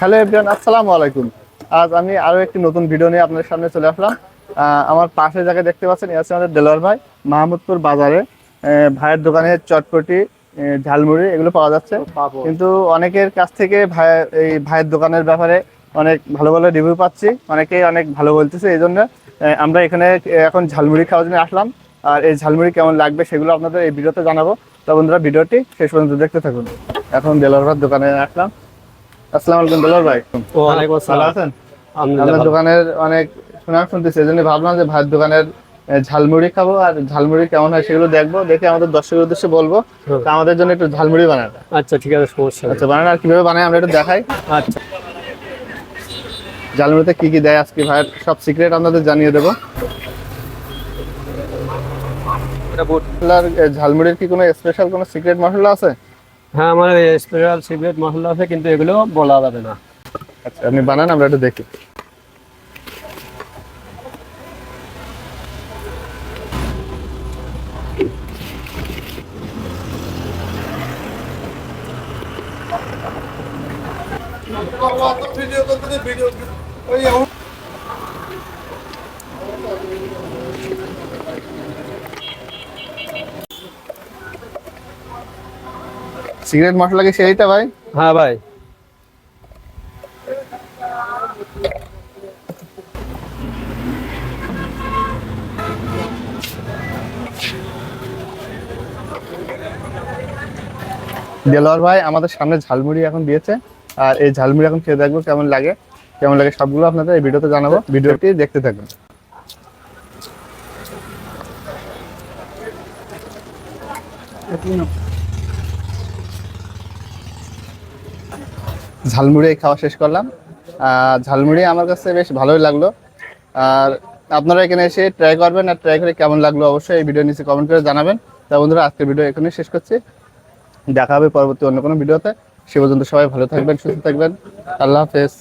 Hello everyone আসসালামু আলাইকুম। আজ আমি আরও একটি নতুন ভিডিও নিয়ে আপনাদের সামনে চলে আসলাম। আহ, আমার পাশে জায়গায় দেখতে পাচ্ছেন এ আছে আমাদের দেলোয়ার ভাই মাহমুদপুর বাজারে। ভাইয়ের দোকানে চটপটি ঝালমুড়ি এগুলো পাওয়া যাচ্ছে। কিন্তু অনেকের কাছ থেকে ভাই এই ভাইয়ের দোকানের ব্যাপারে অনেক ভালো ভালো রিভিউ পাচ্ছি। অনেকেই অনেক ভালো বলতেছে এই জন্য আমরা এখানে এখন ঝালমুড়ি খাওয়ার জন্য আসলাম। আর এই ঝালমুড়ি কেমন লাগবে সেগুলো আপনাদের এই ভিডিওতে জানাব। তো বন্ধুরা ভিডিওটি শেষ পর্যন্ত দেখতে থাকুন। এখন দেলোয়ার ভাইয়ের দোকানে আসলাম। আসসালামু আলাইকুম দেলোয়ার ভাই। ওয়ালাইকুম আসসালাম। আছেন? আপনার দোকানের অনেক সুনাম শুনতেছি এই জন্য ভাবলাম যে ভাইয়ের দোকানের ঝালমুড়ি খাব আর ঝালমুড়ি কেমন হয় সেগুলো দেখব দেখে আমাদের দর্শকের উদ্দেশ্যে বলব। আমাদের জন্য একটু ঝালমুড়ি বানাটা আচ্ছা ঠিক আছে সমস্যা আচ্ছা বানান আর কীভাবে বানাই আমরা একটু দেখাই। আচ্ছা। ঝালমুড়িতে কি কি দেয় আজকে ভাই সব সিক্রেট আপনাদের জানিয়ে দেবো। ঝালমুড়ির কি কোনো স্পেশাল কোনো সিক্রেট মশলা আছে? হ্যাঁ আমার স্পেশাল সিগারেট মশলা আছে, কিন্তু এগুলো বলা যাবে না। আচ্ছা আপনি বানান, আমরা একটু দেখি। সিগারেট মশলা কি সেইটা ভাই? হ্যাঁ ভাই। দেলোয়ার ভাই আমাদের সামনে ঝালমুড়ি এখন দিয়েছে। আর এই ঝালমুড়ি এখন খেয়ে দেখব কেমন লাগে। কেমন লাগে সবগুলো আপনাদের এই ভিডিওতে জানাব। ভিডিওটি দেখতে থাকুন। ঝালমুড়ি খাওয়া শেষ করলাম। ঝালমুড়ি আমার কাছে বেশ ভালোই লাগল। আর আপনারা এখানে এসে ট্রাই করবেন আর ট্রাই করে কেমন লাগল অবশ্যই এই ভিডিও নিচে কমেন্ট করে জানাবেন। তা বন্ধুরা, আজকের ভিডিও এখানে শেষ করছি। দেখা হবে পরবর্তী অন্য কোনো ভিডিওতে সে পর্যন্ত সবাই ভালো থাকবেন, সুস্থ থাকবেন। আল্লাহ হাফেজ।